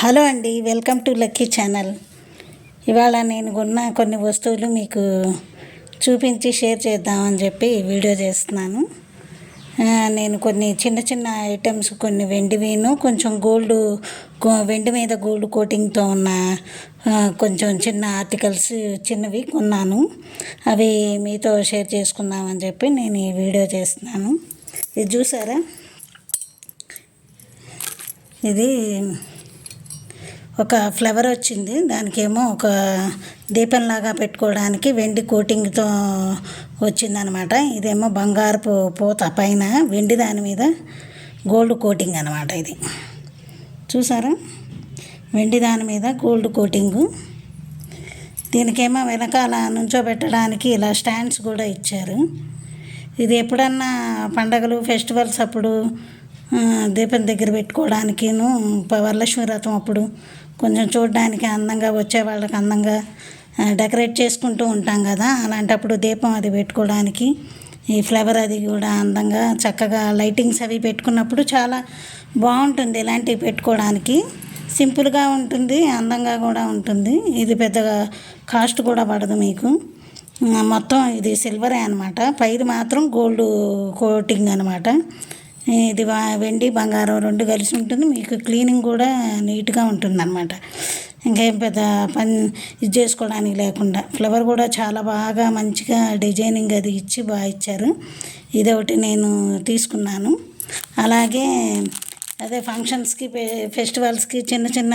Hello అండి welcome to lucky channel. ఇవాళ నేను కొన్న కొన్ని వస్తువులు మీకు చూపించి షేర్ చేద్దామని చెప్పి వీడియో చేస్తున్నాను. నేను కొన్ని చిన్న చిన్న ఐటమ్స్ కొన్ని వెండివిను కొంచెం గోల్డ్ వెండి మీద గోల్డ్ కోటింగ్తో ఉన్న కొంచెం చిన్న ఆర్టికల్స్ చిన్నవి కొన్నాను. అవి మీతో షేర్ చేసుకుందామని చెప్పి నేను ఈ వీడియో చేస్తున్నాను. ఇది చూసారా? ఇది ఒక ఫ్లవర్ వచ్చింది. దానికేమో ఒక దీపంలాగా పెట్టుకోవడానికి వెండి కోటింగ్తో వచ్చిందనమాట. ఇదేమో బంగారపు పూత పైన వెండి దాని మీద గోల్డ్ కోటింగ్ అనమాట ఇది. చూసారా? వెండి దాని మీద గోల్డ్ కోటింగు. దీనికేమో వెనకాల నుంచోబెట్టడానికి ఇలా స్టాండ్స్ కూడా ఇచ్చారు. ఇది ఎప్పుడన్నా పండగలు ఫెస్టివల్స్ అప్పుడు దీపం దగ్గర పెట్టుకోవడానికిను వరలక్ష్మి వ్రతం అప్పుడు కొంచెం చూడడానికి అందంగా వచ్చే వాళ్ళకి అందంగా డెకరేట్ చేసుకుంటూ ఉంటాం కదా. అలాంటప్పుడు దీపం అది పెట్టుకోవడానికి ఈ ఫ్లవర్ అది కూడా అందంగా చక్కగా లైటింగ్స్ అవి పెట్టుకున్నప్పుడు చాలా బాగుంటుంది ఇలాంటివి పెట్టుకోవడానికి. సింపుల్గా ఉంటుంది అందంగా కూడా ఉంటుంది. ఇది పెద్దగా కాస్ట్ కూడా పడదు మీకు. మొత్తం ఇది సిల్వరే అనమాట పైది మాత్రం గోల్డ్ కోటింగ్ అనమాట ఇది వా- వెండి బంగారం రెండు కలిసి ఉంటుంది. మీకు క్లీనింగ్ కూడా నీట్గా ఉంటుంది అనమాట ఇంకేం పెద్ద పని ఇది చేసుకోవడానికి లేకుండా. ఫ్లవర్ కూడా చాలా బాగా మంచిగా డిజైనింగ్ అది ఇచ్చి బాగా ఇచ్చారు. ఇదొకటి నేను తీసుకున్నాను. అలాగే అదే ఫంక్షన్స్కి ఫెస్టివల్స్కి చిన్న చిన్న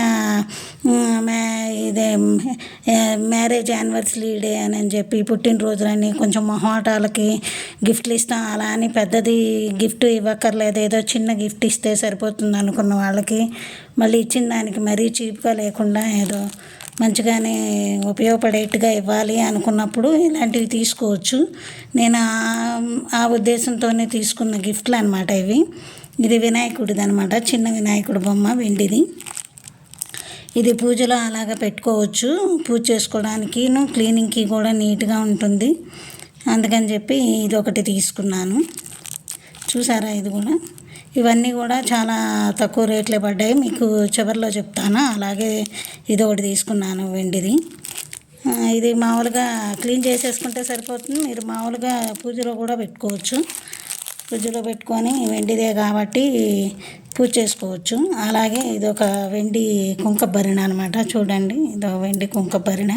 మ్యా ఇదే మ్యారేజ్ యానివర్సరీ డే అని చెప్పి పుట్టినరోజులని కొంచెం మొహాటాలకి గిఫ్ట్లు ఇస్తాం. అలా అని పెద్దది గిఫ్ట్ ఇవ్వక్కర్లేదు. ఏదో చిన్న గిఫ్ట్ ఇస్తే సరిపోతుంది అనుకున్న వాళ్ళకి. మళ్ళీ ఇచ్చిన దానికి మరీ చీప్గా లేకుండా ఏదో మంచిగానే ఉపయోగపడేట్టుగా ఇవ్వాలి అనుకున్నప్పుడు ఇలాంటివి తీసుకోవచ్చు. నేను ఆ ఉద్దేశంతోనే తీసుకున్న గిఫ్ట్లు అనమాట ఇవి. ఇది వినాయకుడిది అనమాట చిన్న వినాయకుడు బొమ్మ వెండిది. ఇది పూజలో అలాగ పెట్టుకోవచ్చు. పూజ చేసుకోవడానికి క్లీనింగ్కి కూడా నీట్గా ఉంటుంది. అందుకని చెప్పి ఇది ఒకటి తీసుకున్నాను. చూసారా ఇది కూడా? ఇవన్నీ కూడా చాలా తక్కువ రేట్లే పడ్డాయి. మీకు చివరిలో చెప్తాను. అలాగే ఇది ఒకటి తీసుకున్నాను వెండిది. ఇది మామూలుగా క్లీన్ చేసేసుకుంటే సరిపోతుంది. మీరు మామూలుగా పూజలో కూడా పెట్టుకోవచ్చు. ఫ్రిడ్జ్లో పెట్టుకొని వెండిదే కాబట్టి పూజ చేసుకోవచ్చు. అలాగే ఇది ఒక వెండి కుంక భరిణ అనమాట చూడండి ఇది ఒక వెండి కుంక భరిణ.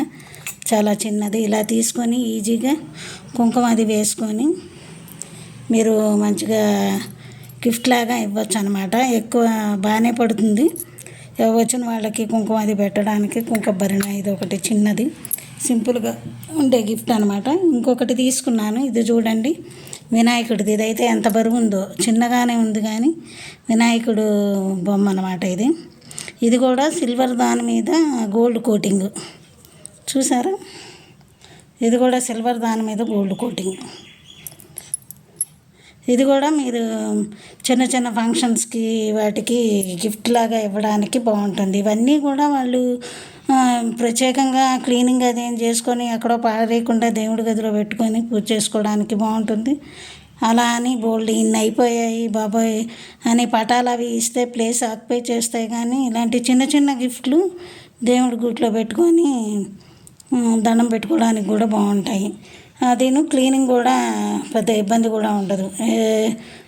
చాలా చిన్నది. ఇలా తీసుకొని ఈజీగా కుంకుమ అది వేసుకొని మీరు మంచిగా గిఫ్ట్ లాగా ఇవ్వచ్చు అనమాట ఎక్కువ బాగానే పడుతుంది. వచ్చిన వాళ్ళకి కుంకుమ అది పెట్టడానికి కుంక భరిణ ఇది ఒకటి చిన్నది. సింపుల్గా ఉండే గిఫ్ట్ అనమాట ఇంకొకటి తీసుకున్నాను. ఇది చూడండి. వినాయకుడిది ఇదైతే ఎంత బరువు ఉందో చిన్నగానే ఉంది కానీ వినాయకుడు బొమ్మ అనమాట ఇది. ఇది కూడా సిల్వర్ దాని మీద గోల్డ్ కోటింగ్. చూసారా? ఇది కూడా సిల్వర్ దాని మీద గోల్డ్ కోటింగ్. ఇది కూడా మీరు చిన్న చిన్న ఫంక్షన్స్కి వాటికి గిఫ్ట్ లాగా ఇవ్వడానికి బాగుంటుంది. ఇవన్నీ కూడా వాళ్ళు ప్రత్యేకంగా క్లీనింగ్ అది ఏం చేసుకొని ఎక్కడో పారేయకుండా దేవుడి గదిలో పెట్టుకొని పూజ చేసుకోవడానికి బాగుంటుంది. అలా అని బోల్డ్ ఇన్ని అయిపోయాయి బాబాయ్ అని పటాలు అవి ఇస్తే ప్లేస్ ఆక్యుపై చేస్తాయి కానీ ఇలాంటి చిన్న చిన్న గిఫ్ట్లు దేవుడి గుట్లో పెట్టుకొని దండం పెట్టుకోవడానికి కూడా బాగుంటాయి. అదేను క్లీనింగ్ కూడా పెద్ద ఇబ్బంది కూడా ఉండదు.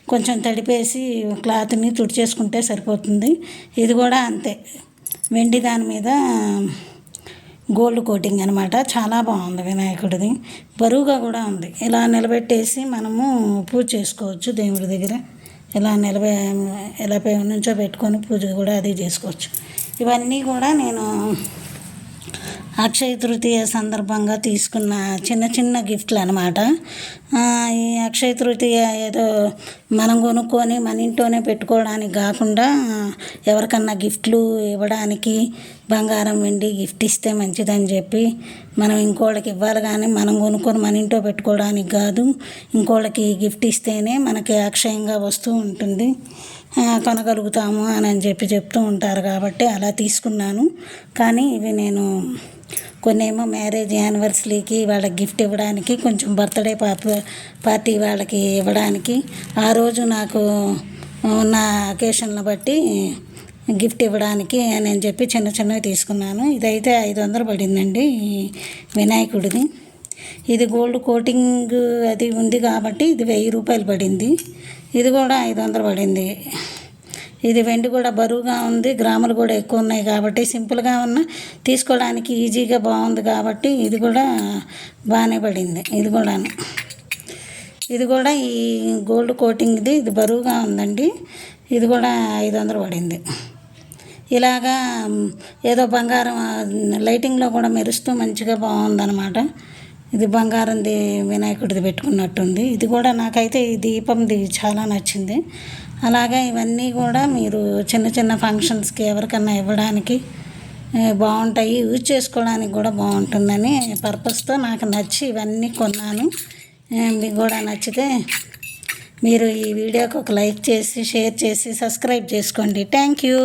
కొంచెం తడిపేసి క్లాత్ని తుడిచేసుకుంటే సరిపోతుంది. ఇది కూడా అంతే. వెండి దాని మీద గోల్డ్ కోటింగ్ అనమాట చాలా బాగుంది వినాయకుడిది. బరువుగా కూడా ఉంది. ఇలా నిలబెట్టేసి మనము పూజ చేసుకోవచ్చు దేవుడి దగ్గర. ఇలా నిలబె ఇలా పె- నుంచో పెట్టుకొని పూజ కూడా అది చేసుకోవచ్చు. ఇవన్నీ కూడా నేను అక్షయ తృతీయ సందర్భంగా తీసుకున్న చిన్న చిన్న గిఫ్ట్లు అనమాట ఈ అక్షయ తృతీయ ఏదో మనం కొనుక్కొని మన ఇంట్లోనే పెట్టుకోవడానికి కాకుండా ఎవరికన్నా గిఫ్ట్లు ఇవ్వడానికి బంగారం వెండి గిఫ్ట్ ఇస్తే మంచిదని చెప్పి మనం ఇంకోళ్ళకి ఇవ్వాలి కానీ మనం కొనుక్కొని మన ఇంట్లో పెట్టుకోవడానికి కాదు ఇంకోళ్ళకి గిఫ్ట్ ఇస్తేనే మనకి అక్షయంగా వస్తూ ఉంటుంది. కొనగలుగుతాము అని అని చెప్పి చెప్తూ ఉంటారు కాబట్టి అలా తీసుకున్నాను. కానీ ఇవి నేను కొన్నేమో మ్యారేజ్ యానివర్సరీకి వాళ్ళకి గిఫ్ట్ ఇవ్వడానికి కొంచెం బర్త్డే పాప పార్టీ వాళ్ళకి ఇవ్వడానికి ఆ రోజు నాకు ఉన్న అకేషన్లు బట్టి గిఫ్ట్ ఇవ్వడానికి అని అని చెప్పి చిన్న చిన్నవి తీసుకున్నాను. ఇదైతే ఐదు వందలు పడిందండి వినాయకుడిది. ఇది గోల్డ్ కోటింగ్ అది ఉంది కాబట్టి ఇది వెయ్యి రూపాయలు పడింది. ఇది కూడా ఐదు వందలు పడింది. ఇది వెండి కూడా బరువుగా ఉంది గ్రాములు కూడా ఎక్కువ ఉన్నాయి కాబట్టి సింపుల్గా ఉన్న తీసుకోవడానికి ఈజీగా బాగుంది కాబట్టి ఇది కూడా బాగానే పడింది. ఇది కూడా ఇది కూడా ఈ గోల్డ్ కోటింగ్ది ఇది బరువుగా ఉందండి. ఇది కూడా ఐదు వందలు పడింది. ఇలాగా ఏదో బంగారం లైటింగ్లో కూడా మెరుస్తూ మంచిగా బాగుందన్నమాట. ఇది బంగారంది వినాయకుడిది పెట్టుకున్నట్టుంది. ఇది కూడా నాకైతే ఈ దీపంది చాలా నచ్చింది. అలాగే ఇవన్నీ కూడా మీరు చిన్న చిన్న ఫంక్షన్స్కి ఎవరికన్నా ఇవ్వడానికి బాగుంటాయి. యూజ్ చేసుకోవడానికి కూడా బాగుంటుందని పర్పస్తో నాకు నచ్చి ఇవన్నీ కొన్నాను. మీకు కూడా నచ్చితే మీరు ఈ వీడియోకి ఒక లైక్ చేసి షేర్ చేసి సబ్స్క్రైబ్ చేసుకోండి. Thank you.